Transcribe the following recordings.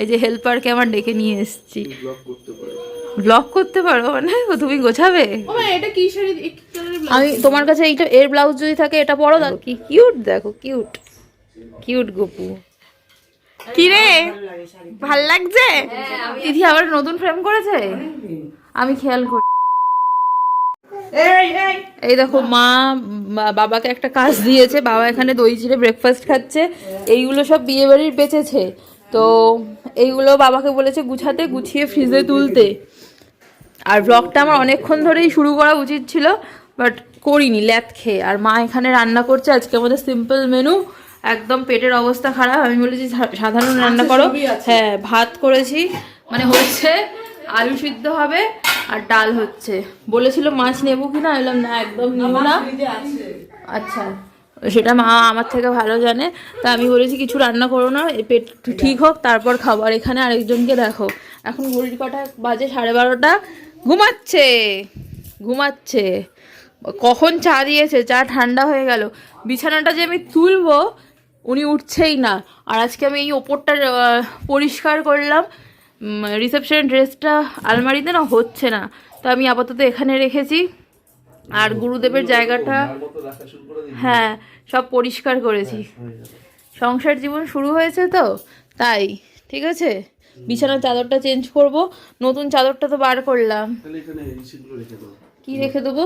এই যে হেল্পারকে আমার ডেকে নিয়ে এসেছি। ব্লগ করতে পারো। ব্লগ করতে পারো? মানে তুমি গোছাবে? আমি তোমার কাছে এইটা এর ব্লাউজ যদি থাকে এটা পরো দেখো। কি কিউট দেখো কিউট কিউট গপু। কি রে? ভালো লাগছে? দিদি আবার নতুন ফ্রেম করেছে? আমি খেয়াল করি। এই দেখো মা বাবাকে একটা কাজ দিয়েছে। বাবা এখানে দই চিড়ে ব্রেকফাস্ট খাচ্ছে। এইগুলো সব বিয়ে বাড়ির বেঁচেছে। তো এইগুলো বাবাকে বলেছে গুছাতে গুছিয়ে ফ্রিজে তুলতে। আর ব্লগটা আমার অনেকক্ষণ ধরেই শুরু করা উচিত ছিল বাট করিনি ল্যাত খেয়ে। আর মা এখানে রান্না করছে আজকে আমাদের সিম্পল মেনু একদম পেটের অবস্থা খারাপ। আমি বলেছি সাধারণ রান্না করো। হ্যাঁ ভাত করেছি মানে হচ্ছে আলু সিদ্ধ হবে আর ডাল হচ্ছে। বলেছিল মাছ নেব কি না বললাম না একদম নেব না। আচ্ছা। সেটা মা আমার থেকে ভালো জানে। তা আমি বলেছি, কিছু রান্না করো না পেট ঠিক হোক, তারপর খাবার এখানে আরেকজনকে দেখো, এখন ঘড়ির কটা বাজে সাড়ে বারোটা। ঘুমাচ্ছে ঘুমাচ্ছে। কখন চা দিয়েছে? চা ঠান্ডা হয়ে গেল। বিছানাটা যে আমি তুলবো, উনি উঠছেই না। আর আজকে আমি এই ওপরটা পরিষ্কার করলাম। রিসেপশন ড্রেসটা আলমারিতে না হচ্ছে না। তো আমি আপাতত এখানে রেখেছি। আর গুরুদেবের জায়গাটা হ্যাঁ সব পরিষ্কার করেছি। সংসার জীবন শুরু হয়েছে তো তাই ঠিক আছে? বিছানার চাদরটা চেঞ্জ করব নতুন চাদরটা তো বার করলাম। কি রেখে দেবো?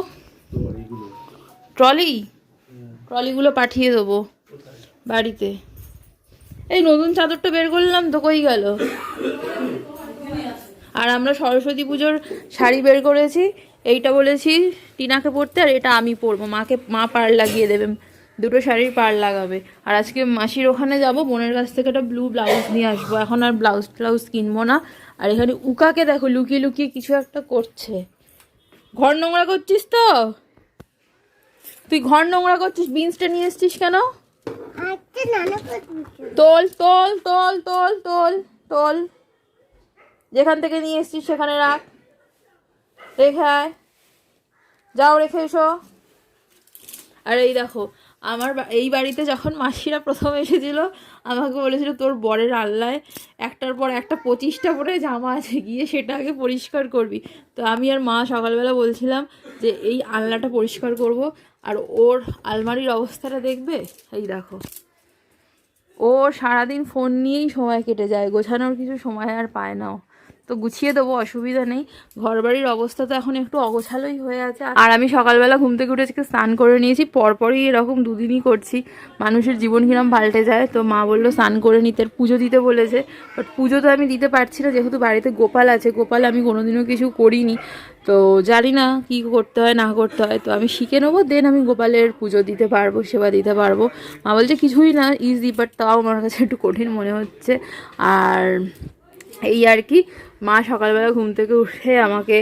ট্রলি? ট্রলিগুলো পাঠিয়ে দেবো বাড়িতে। এই নতুন চাদরটা বের করলাম তো কই গেল? আর আমরা সরস্বতী পুজোর শাড়ি বের করেছি এইটা বলেছি টিনাকে পরতে আর এটা আমি পরবো মাকে মা পার লাগিয়ে দেবে দুটো শাড়ির পার লাগাবে। আর আজকে মাসির ওখানে যাব বোনের কাছ থেকে একটা ব্লু ব্লাউজ নিয়ে আসব। এখন আর ব্লাউজ ব্লাউজ কিনবো না। আর এখানে উকাকে দেখো লুকিয়ে লুকিয়ে কিছু একটা করছে। ঘর নোংরা করছিস তো? তুই ঘর নোংরা করছিস বিনসটা নিয়ে এসছিস কেন? তোল তোল তোল তোল তোল তোল। যেখান থেকে নিয়ে এসছিস সেখানে রাখ। রেখে আয়। যাও, রেখে এসো। আর এই দেখো, আমার এই বাড়িতে যখন মাসিরা প্রথম এসেছিল, আমাকে বলেছিল তোর বরের আল্লায় একটার পর একটা পঁচিশটা পরে জামা আছে, গিয়ে সেটা আগে পরিষ্কার করবি। তো আমি আর মা সকালবেলা বলছিলাম যে, এই আলনাটা পরিষ্কার করব, আর ওর আলমারির অবস্থাটা দেখবে? এই দেখো। ও সারাদিন ফোন নিয়েই সময় কেটে যায়, গোছানোর কিছু সময় আর পায় না। তো গুছিয়ে দেবো, অসুবিধা নেই। ঘর বাড়ির অবস্থা তো এখন একটু অগোছালোই হয়ে আছে। আর আমি সকালবেলা ঘুম থেকে উঠে আজকে স্নান করে নিয়েছি, পরপরই এরকম দুদিনই করছি। মানুষের জীবন কিরম পাল্টে যায়, তো মা বলল স্নান করে নিতে পুজো দিতে বলেছে। বাট পুজো তো আমি দিতে পারছি না, যেহেতু বাড়িতে গোপাল আছে, গোপাল আমি কোনোদিনও কিছু করিনি। তো জানি না কি করতে হয়, না করতে হয়, তো আমি শিখে নেব দেন আমি গোপালের পুজো দিতে পারব, সেবা দিতে পারব। মা বলছে কিছুই না ইজি বাট তাও আমার কাছে একটু কঠিন মনে হচ্ছে। আর এই আর কি মা সকালবেলা ঘুম থেকে উঠে আমাকে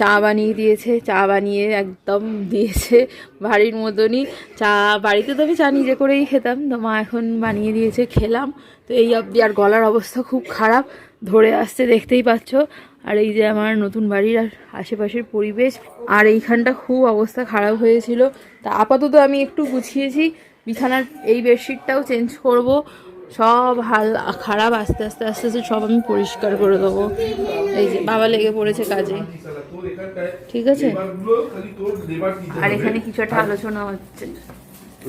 চা বানিয়ে দিয়েছে। চা বানিয়ে একদম দিয়েছে বাড়ির মতনই। চা বাড়িতে তো আমি চা নিজে করেই খেতাম। তো মা এখন বানিয়ে দিয়েছে, খেলাম। তো এই অবধি আর গলার অবস্থা খুব খারাপ। ধরে আসছে, দেখতেই পাচ্ছ। আর এই যে আমার নতুন বাড়ির আর আশেপাশের পরিবেশ। আর এইখানটা খুব অবস্থা খারাপ হয়েছিল। তা আপাতত আমি একটু গুছিয়েছি। বিছানার এই বেডশিটটাও চেঞ্জ করব। সব হাল খারাপ আস্তে আস্তে আস্তে আস্তে সব আমি পরিষ্কার করে দেবো। এই যে বাবা লেগে পড়েছে কাজে। ঠিক আছে? আর এখানে কিছু একটা আলোচনা হচ্ছে।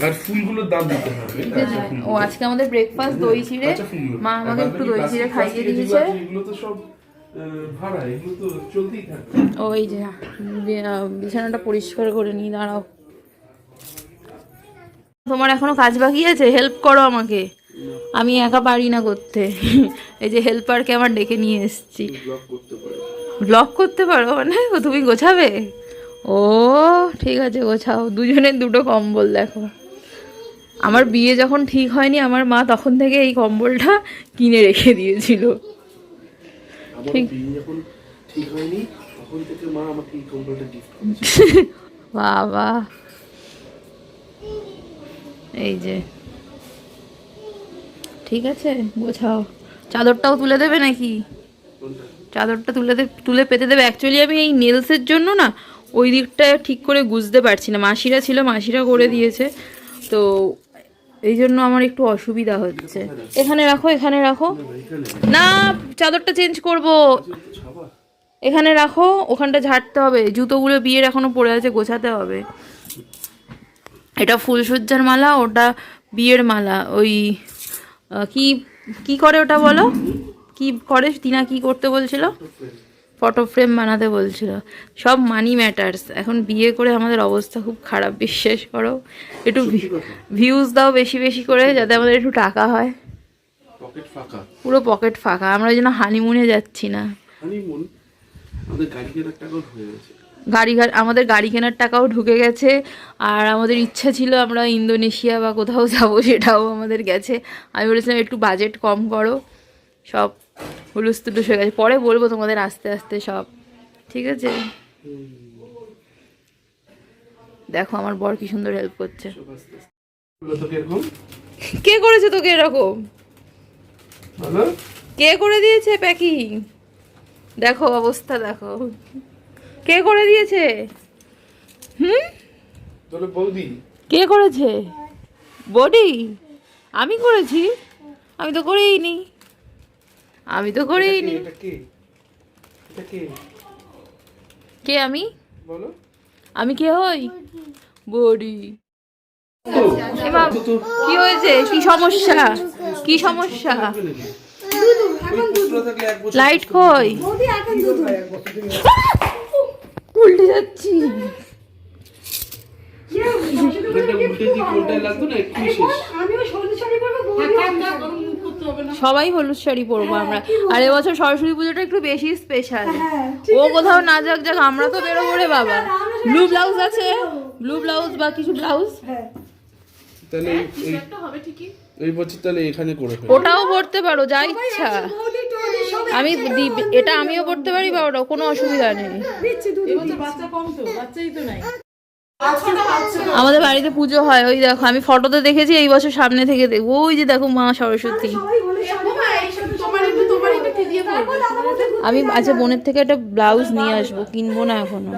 আর ফুলগুলোর দাম দিতে হবে। ঠিক আছে ও আজকে আমাদের ব্রেকফাস্ট দই চিড়ে আচ্ছা, মা আমাকে একটু দই চিড়ে খাইয়ে দিয়েছে। যেগুলো এগুলো তো সব ভাড়া এগুলো তো চলতেই থাকে। ও যে বিছানাটা পরিষ্কার করে নিই দাঁড়াও। তোমার এখনও কাজ বাকি আছে? হেল্প করো আমাকে। আমি একা পারি না করতে। এই যে হেল্পারকে আমার ডেকে নিয়ে এসেছি। ব্লক করতে পারো। মানে তুমি গোছাবে? ও ঠিক আছে গোছাও। দুজনের দুটো কম্বল দেখো। আমার বিয়ে যখন ঠিক হয়নি আমার মা তখন থেকে এই কম্বলটা কিনে রেখে দিয়েছিল। ঠিক। ঠিক হয়নি তখন থেকে মা আমাকে এই কম্বলটা গিফট বাবা। এই যে। ঠিক আছে, গোছাও। চাদরটাও তুলে দেবে নাকি? চাদরটা তুলে তুলে পেতে দেবে। অ্যাকচুয়ালি আমি এই নেলসের জন্য না, ওই দিকটা ঠিক করে বুঝতে পারছি না। মাসিরা ছিল, মাসিরা করে দিয়েছে। তো এই জন্য আমার একটু অসুবিধা হচ্ছে। এখানে রাখো এখানে রাখো। না, চাদরটা চেঞ্জ করব। এখানে রাখো, ওখানটা ঝাড়তে হবে। জুতোগুলো বিয়ের এখনও পড়ে আছে, গোছাতে হবে। এটা ফুলসজ্জার মালা, ওটা বিয়ের মালা, ওই কি কি করে ওটা বলো? কি করে? তিনা কি করতে বলছিল? ফটো ফ্রেম বানাতে বলছিল। সব মানি ম্যাটার্স এখন বিয়ে করে আমাদের অবস্থা খুব খারাপ বিশ্বাস করো। একটু ভিউজ দাও বেশি বেশি করে যাতে আমাদের একটু টাকা হয়। পুরো পকেট ফাঁকা। আমরা যেন হানিমুনে যাচ্ছি না। হানিমুন আমাদের গাড়ি কেনার হয়ে গেছে। গাড়ি আমাদের গাড়ি কেনার টাকাও ঢুকে গেছে। আর আমাদের ইচ্ছা ছিল আমরা ইন্দোনেশিয়া বা কোথাও যাব সেটাও আমাদের গেছে। আমি বলেছিলাম একটু বাজেট কম করো। সব হুলুস তুলুস হয়ে গেছে। পরে বলব তোমাদের আস্তে আস্তে সব। ঠিক আছে? দেখো আমার বর কি সুন্দর হেল্প করছে। কে করেছে তোকে এরকম? কে করে দিয়েছে প্যাকিং দেখো অবস্থা দেখো। কে করে দিয়েছে? হুম? তাহলে বৌদি। কে করেছে? বডি আমি করেছি। আমি তো করেই নি। আমি তো করেই নি। এটা কে? এটা কে? কে আমি? বলো। আমি কে হই? বডি কি হয়েছে? কি সমস্যা? কি সমস্যা? লাইট কই? উল্টে যাচ্ছি। শেষ। সবাই হলুদ শাড়ি পরবো আমরা। আর এবছর সরস্বতী পুজোটা একটু বেশি স্পেশাল ও কোথাও না যাক যাক আমরা তো বেরোবো রে বাবা। ব্লু ব্লাউজ আছে। ব্লু ব্লাউজ বা কিছু ব্লাউজ তাহলে হবে ঠিকই। এই বছর তাহলে এখানে করে ওটাও পড়তে পারো যা ইচ্ছা। আমি এটা আমিও পড়তে পারি বা ওটা কোনো অসুবিধা নেই। এবছর বাচ্চা কম তো বাচ্চাই তো নাই। আমাদের বাড়িতে পুজো হয় ওই দেখো আমি ফটোতে দেখেছি এই বছর সামনে থেকে দেখব ওই যে দেখো মা সরস্বতী তোমার একটু তোমার একটু কি দিয়ে পড়বে আমি আচ্ছা বোনের থেকে একটা ব্লাউজ নিয়ে আসব কিনবো না এখনও।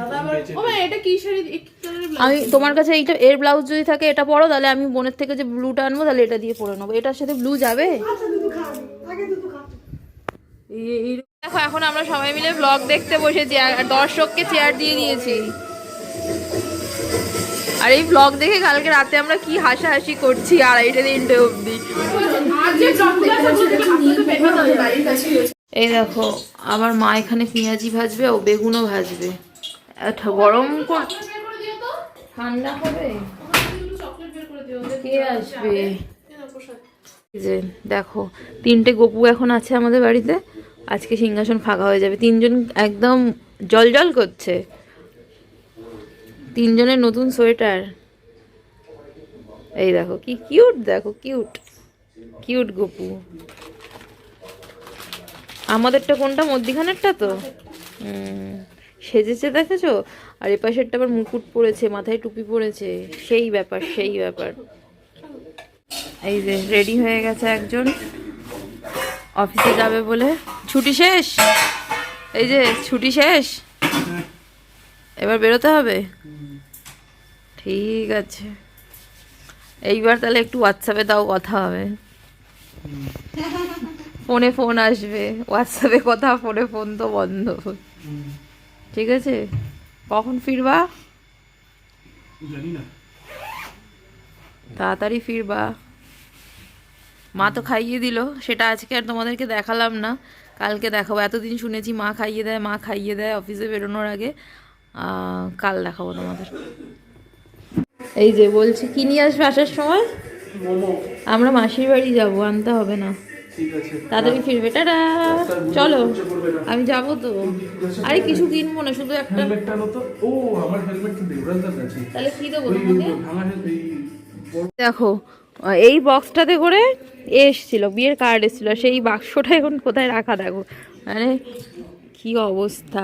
আমি তোমার কাছে এইটা এর ব্লাউজ যদি থাকে এটা পরো তাহলে আমি বোনের থেকে যে ব্লুটা আনব তাহলে এটা দিয়ে পরে নেব। এটার সাথে ব্লু যাবে? এই- দেখো এখন আমরা সবাই মিলে ব্লগ দেখতে বসেছি দর্শককে চেয়ার দিয়ে দিয়েছি। আর এই ব্লগ দেখে কালকে রাতে আমরা কি হাসাহাসি করছি আড়াইটে তিনটে অবধি। এই দেখো, আমার মা এখানে পেঁয়াজি ভাজবে, ও বেগুনও ভাজবে। একটা গরম ঠান্ডা হবে? আসবে? যে, দেখো, তিনটে গপু এখন আছে আমাদের বাড়িতে। আজকে সিংহাসন ফাঁকা হয়ে যাবে। তিনজন একদম জল জল করছে। তিনজনের নতুন সোয়েটার। এই দেখো, কি কিউট দেখো কিউট কিউট গপু। আমাদেরটা কোনটা? মধ্যিখানেরটা তো? সেজেছে দেখেছ? আর এ পাশেরটা আবার মুকুট পড়েছে, মাথায় টুপি পড়েছে। সেই ব্যাপার সেই ব্যাপার। এই যে রেডি হয়ে গেছে একজন। অফিসে যাবে বলে। ছুটি শেষ? এই যে, ছুটি শেষ? এবার বেরোতে হবে? ঠিক আছে। এইবার তাহলে একটু হোয়াটসঅ্যাপে তাও কথা হবে। ফোনে ফোন আসবে হোয়াটসঅ্যাপে কথা ফোনে ফোন তো বন্ধ। ঠিক আছে? কখন ফিরবা? জানি না তাড়াতাড়ি ফিরবা। মা তো খাইয়ে দিল সেটা আজকে আর তোমাদেরকে দেখালাম না। কালকে দেখাবো। এতদিন শুনেছি মা খাইয়ে দেয় মা খাইয়ে দেয় অফিসে বেরোনোর আগে। কাল দেখাবো তোমাদের। এই যে বলছি কি নিয়ে আসবে আসার সময়? আমরা মাসির বাড়ি যাব আনতে হবে না। তাড়াতাড়ি ফিরবে টাটা। চলো আমি যাব তো। আরে কিছু কিনবো না শুধু একটা। ও আমার হেলমেট তো দেবরাজদার আছে তাহলে কি দেবো তোমাকে? দেখো এই বক্সটাতে করে এসছিল বিয়ের কার্ড এসেছিল সেই বাক্সটা এখন কোথায় রাখা দেখো। মানে কি অবস্থা।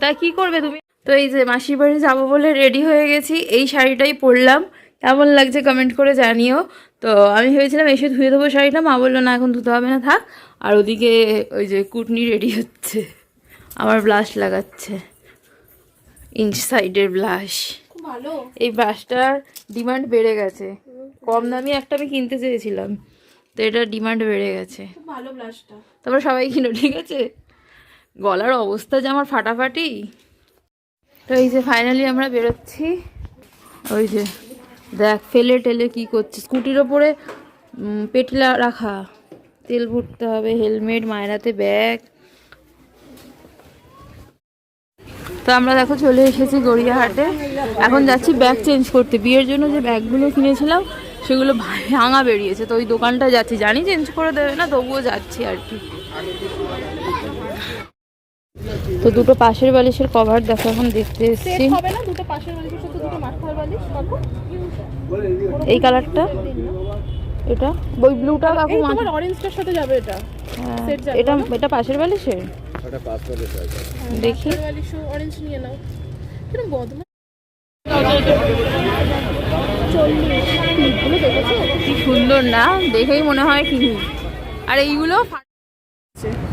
তা কি করবে তুমি? তো এই যে মাসির বাড়ি যাব বলে রেডি হয়ে গেছি এই শাড়িটাই পরলাম। কেমন লাগছে কমেন্ট করে জানিও। তো আমি ভেবেছিলাম এসে ধুয়ে দেবো শাড়িটা মা বলল না এখন ধুতে হবে না থাক। আর ওদিকে ওই যে কুটনি রেডি হচ্ছে। আমার ব্লাশ লাগাচ্ছে। ইঞ্চ সাইডের ব্লাশ ভালো। এই ব্রাশটার ডিমান্ড বেড়ে গেছে। কম দামি একটা আমি কিনতে চেয়েছিলাম। তো এটার ডিমান্ড বেড়ে গেছে। ভালো ব্লাশটা সবাই কিনো ঠিক আছে? গলার অবস্থা যে আমার ফাটাফাটি। তো এই যে ফাইনালি আমরা বেরোচ্ছি। ওই যে দেখ, ফেলে টেলে কি করছে স্কুটির ওপরে পেটলা রাখা। তেল ভরতে হবে, হেলমেট, মায়েরাতে ব্যাগ। তো আমরা দেখো চলে এসেছি গড়িয়াহাটে। এখন যাচ্ছি ব্যাগ চেঞ্জ করতে। বিয়ের জন্য যে ব্যাগগুলো কিনেছিলাম, সেগুলো ভাঙা বেরিয়েছে। তো ওই দোকানটা যাচ্ছি। জানি চেঞ্জ করে দেবে না, তবুও যাচ্ছি আর কি। তো দুটো পাশের বালিশের কভার দেখো, এখন দেখতে এসেছি। দুটো পাশের বালিশের সাথে দুটো বালিশ এই কালারটা? এটা? ওই ব্লুটা কাকু তোমার অরেঞ্জটার সাথে যাবে এটা। হ্যাঁ, যাবে এটা এটা পাশের বালিশের? দেখি। বালিশও অরেঞ্জ নিয়ে নাও। কীরকম বদমা কি সুন্দর না? দেখেই মনে হয় কিনি আর এইগুলো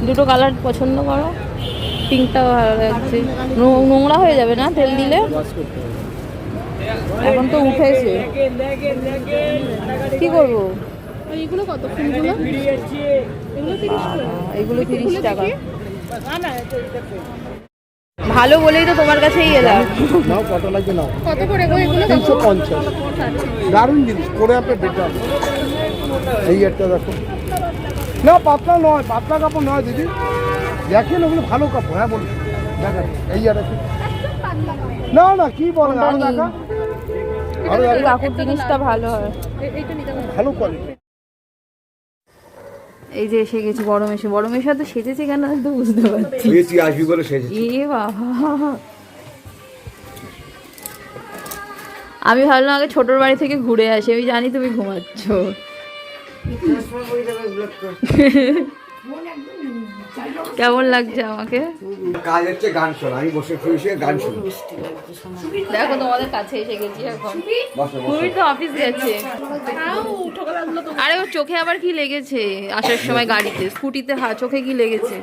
দুটো কালার পছন্দ করো। পিঙ্কটাও ভালো লাগছে। নোংরা হয়ে যাবে না তেল দিলে? এখন তো উঠেছে। কি করব? এগুলো কত? ফুলগুলো? এগুলো তিরিশ করে। টাকা। ভালো বলেই তো তোমার কাছেই এলাম। নাও কত লাগবে নাও? কত করে গো এগুলো? তিনশো পঞ্চাশ। দারুণ জিনিস পরে আপনি বেটার এই একটা দেখো। না পাতলা নয় পাতলা কাপড় নয় দিদি। দেখেন ওগুলো ভালো কাপড় হ্যাঁ বলুন দেখেন এই আর না না কি বলেন আরও দেখা। কাকুর জিনিসটা ভালো হয়। ভালো কোয়ালিটি এই যে এসে গেছি বড় মেশো। বড় মেশো তো সেজেছে কেন? আমি তো বুঝতে পারছি। তুই আসবি বলে সেজেছি। এ বাবা। আমি ভাবলাম আগে ছোটোর বাড়ি থেকে ঘুরে আসি। আমি জানি তুমি ঘুমাচ্ছ। কেমন লাগছে আমাকে? কাজ হচ্ছে গান শোনা আমি বসে শুয়ে গান শুনি। দেখো তোমাদের কাছে এসে গেছি এখন। তুমি তো অফিস গেছে আরে ওর চোখে আবার কি লেগেছে? আসার সময় গাড়িতে স্কুটিতে হা চোখে কি লেগেছে?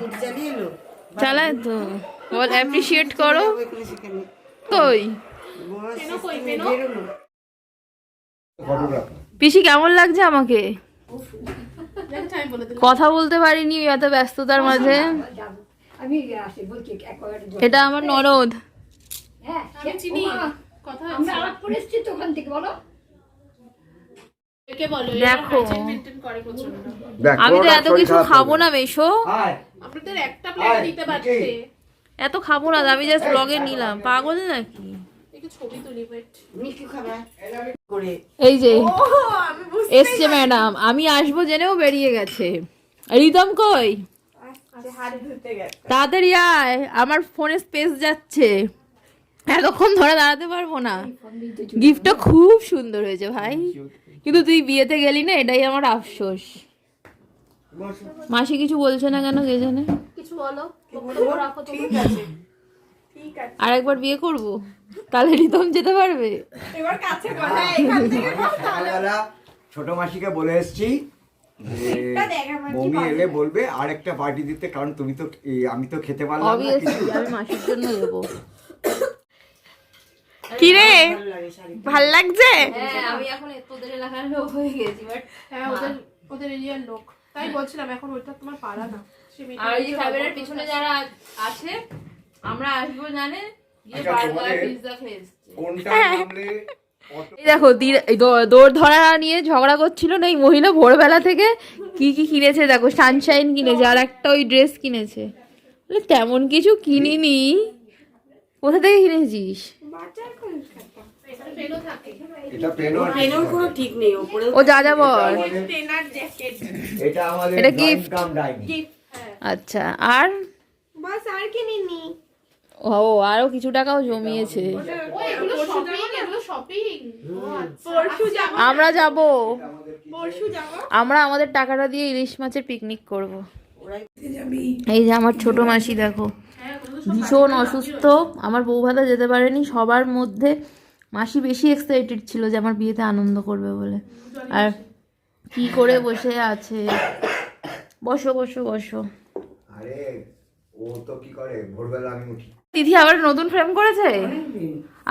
চালায় তো। বল অ্যাপ্রিসিয়েট করো। কই? পিসি কেমন লাগছে আমাকে? কথা বলতে পারিনি এত ব্যস্ততার মাঝে। আমি আসি বলছি একবারে এটা আমার ননদ। হ্যাঁ বলো। দেখো। আমি তো এত কিছু খাব না মেশো। আয়, আপনাদের একটা প্লেট দিতে পারছে। এত খাব না আমি জাস্ট ব্লগে নিলাম। পাগল নাকি? এই যে এসছে ম্যাডাম আমি আসব জেনেও বেরিয়ে গেছে। রিদম কই? তাড়াতাড়ি আয় আমার ফোনে স্পেস যাচ্ছে। এতক্ষণ ধরে দাঁড়াতে পারব না। গিফটটা খুব সুন্দর হয়েছে ভাই। কিন্তু তুই বিয়েতে গেলি না এটাই আমার আফসোস। মাসি কিছু বলছে না কেন কে জানে? কিছু বলো। রাখো তো আর একবার বিয়ে করব? তাহলে রিদম যেতে পারবে? সকালবেলা ছোট মাসিকে বলে এসছি মমি এলে বলবে আর একটা পার্টি দিতে কারণ তুমি তো আমি তো খেতে পারলাম না কিছু। আমি মাসির জন্য দেবো। কি রে ভালো লাগছে? হ্যাঁ আমি এখন তোদের এলাকার লোক হয়ে গেছি বাট হ্যাঁ ওদের ওদের এরিয়ার লোক। তাই বলছিলাম এখন ওইটা তোমার পাড়া না আর এই পিছনে যারা আছে আমরা আসব জানে আচ্ছা, দেখো দি- এই দৌ- দৌড় ধরা নিয়ে ঝগড়া করছিল না এই মহিলা ভোরবেলা থেকে? কি কি কিনেছে? দেখো সানশাইন কিনেছে আর একটা ওই ড্রেস কিনেছে। তেমন কিছু কিনিনি। কোথা থেকে কিনেছিস? ও যা যা বল। এটা। কাম ডাইনিং আচ্ছা আর? বাস আর কিনিনি। ও, আরও কিছু টাকাও জমিয়েছে। আমরা যাব। যাব আমরা আমাদের টাকাটা দিয়ে ইলিশ মাছের পিকনিক করব। এই যে আমার ছোট মাসি, দেখো। ভীষণ অসুস্থ। আমার বউ ভাতা যেতে পারেনি। সবার মধ্যে মাসি বেশি এক্সাইটেড ছিল যে আমার বিয়েতে আনন্দ করবে বলে। আর কি করে বসে আছে? বসো বসো বসো। আরে, ও তো কি করে? ভোরবেলা আমি উঠি। তিথি আবার নতুন ফ্রেম করেছে?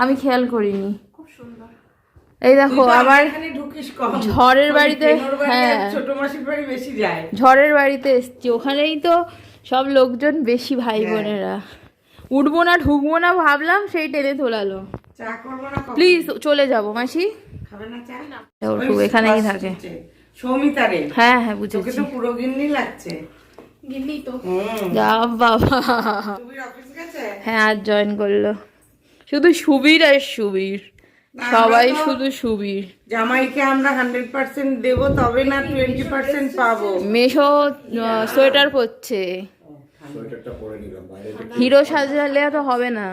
আমি খেয়াল করিনি। খুব সুন্দর। এই দেখো আবার ঝড়ের বাড়িতে হ্যাঁ। ছোট মাসির বাড়ি বেশি যায়। ঝড়ের বাড়িতে এসছি। ওখানেই তো সব লোকজন বেশি ভাই হ্যাঁ। বোনেরা। উঠবো না ঢুকবো না ভাবলাম সেই টেনে তোলালো? প্লিজ চলে যাব মাসি। এখানেই থাকে। সৌমিতারে। হ্যাঁ হ্যাঁ বুঝেছি। পুরো গিন্নি লাগছে। গিন্নি তো যা বাবা। তুমি অফিস গেছে? হ্যাঁ আজ জয়েন করল। শুধু সুবীর আর সুবীর। সবাই শুধু সুবীর। জামাইকে আমরা হান্ড্রেড পার্সেন্ট দেবো তবে না টোয়েন্টি পার্সেন্ট পাবো। মেশো সোয়েটার পরছে। হিরো সাজালে তো হবে না।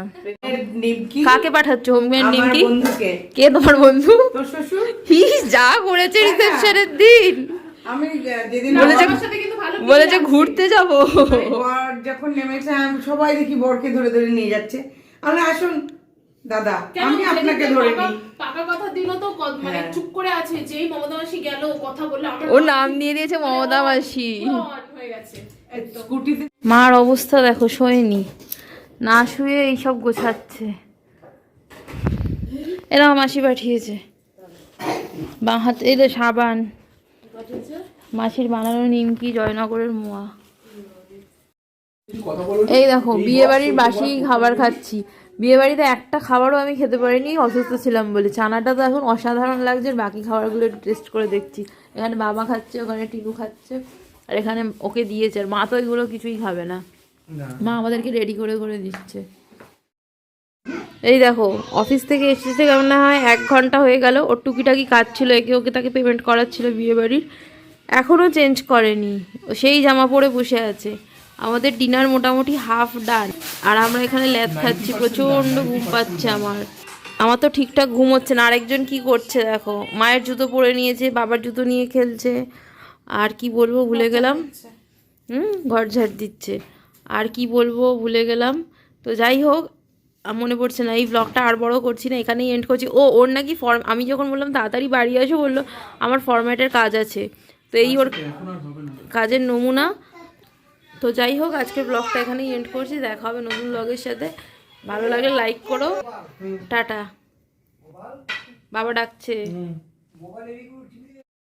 কাকে পাঠাচ্ছ? হোমমেড নিমকি? কে তোমার বন্ধু? তোর শ্বশুর? ইস যা করেছে রিসেপশনের দিন। আমি যেদিন ঘুরতে যাব। বর যখন নেমেছে আমি সবাই দেখি বরকে ধরে ধরে নিয়ে যাচ্ছে। আমি আসুন দাদা আমি আপনাকে ধরে পাকা- নিই। পাকা কথা দিল তো মানে হ্যাঁ। চুপ করে আছে যেই মমতা মাসি গেল কথা বললে আমার ওর নাম দিয়ে দিয়েছে মমতা মাসি। হয়ে গেছে স্কুটিতে মার অবস্থা দেখো শোয়নি। না শুয়ে এইসব গোছাচ্ছে। এরা মাসি পাঠিয়েছে। বাঁ হাতে এই তো সাবান। মাসির বানানো নিমকি জয়নগরের মোয়া। এই দেখো বিয়ে বাড়ির বাসি খাবার খাচ্ছি। বিয়ে বাড়িতে একটা খাবারও আমি খেতে পারিনি অসুস্থ ছিলাম বলে। চানাটা তো এখন অসাধারণ লাগছে আর বাকি খাবারগুলো টেস্ট করে দেখছি। এখানে বাবা খাচ্ছে ওখানে টিনু খাচ্ছে আর এখানে ওকে দিয়েছে। আর মা তো এগুলো কিছুই খাবে না। মা আমাদেরকে রেডি করে করে দিচ্ছে। এই দেখো অফিস থেকে এসেছে কেমন না হয় এক ঘণ্টা হয়ে গেল, ওর টুকিটাকি কাজ ছিল, একে ওকে তাকে পেমেন্ট করাচ্ছিল বিয়ে বাড়ির এখনও চেঞ্জ করেনি সেই জামা পরে বসে আছে। আমাদের ডিনার মোটামুটি হাফ ডান আর আমরা এখানে ল্যাদ খাচ্ছি, প্রচণ্ড ঘুম পাচ্ছে আমার। আমার তো ঠিকঠাক ঘুম হচ্ছে না, আরেকজন কি করছে দেখো? মায়ের জুতো পরে নিয়েছে, বাবার জুতো নিয়ে খেলছে। আর কি বলব, ভুলে গেলাম? হুম, ঘর ঝাড় দিচ্ছে। আর কি বলব, ভুলে গেলাম। তো যাই হোক মনে পড়ছে না এই ব্লগটা আর বড় করছি না এখানেই এন্ড করছি। ও ওর নাকি ফর্ম আমি যখন বললাম তাড়াতাড়ি বাড়ি আসো বলল আমার ফর্ম্যাটের কাজ আছে। তো এই ওর কাজের নমুনা। তো যাই হোক আজকের ব্লগটা এখানেই এন্ড করছি দেখা হবে নতুন ব্লগের সাথে। ভালো লাগে লাইক করো। টাটা। বাবা ডাকছে।